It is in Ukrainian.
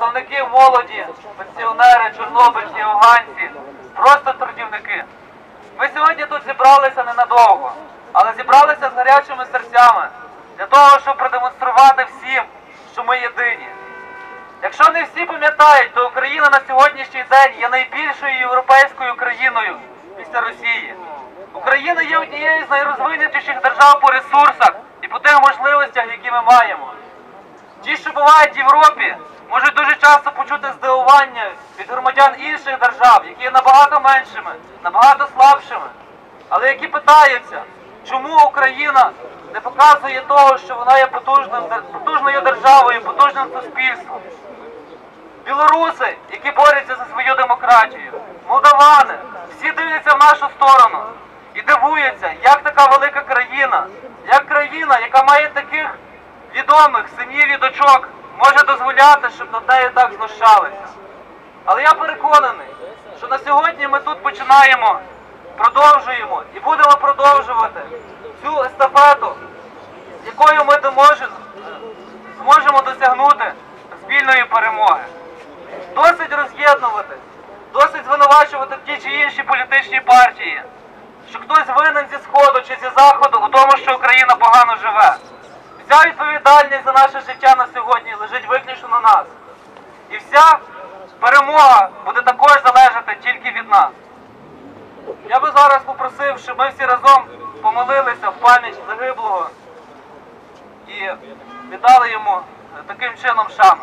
представники молоді, пенсіонери, чорнобильці, афганці, просто трудівники. Ми сьогодні тут зібралися ненадовго, але зібралися з гарячими серцями для того, щоб продемонструвати всім, що ми єдині. Якщо не всі пам'ятають, то Україна на сьогоднішній день є найбільшою європейською країною після Росії. Україна є однією з найрозвинутіших держав по ресурсах і по тих можливостях, які ми маємо. Ті, що бувають в Європі, можуть дуже часто почути здивування від громадян інших держав, які є набагато меншими, набагато слабшими, але які питаються, чому Україна не показує того, що вона є потужним, потужною державою, потужним суспільством. Білоруси, які борються за свою демократію, молдавани, всі дивляться в нашу сторону і дивуються, як така велика країна, як країна, яка має таких відомих синів і дочок, може дозволяти, щоб над нею так знущалися. Але я переконаний, що на сьогодні ми тут починаємо, продовжуємо і будемо продовжувати цю естафету, якою ми зможемо досягнути спільної перемоги. Досить роз'єднуватись, досить звинувачувати ті чи інші політичні партії, що хтось винен зі сходу чи зі заходу у тому, що Україна погано живе. Вся відповідальність за наше життя на сьогодні лежить виключно на нас. І вся перемога буде також залежати тільки від нас. Я би зараз попросив, щоб ми всі разом помолилися в пам'ять загиблого і віддали йому е, таким чином шану.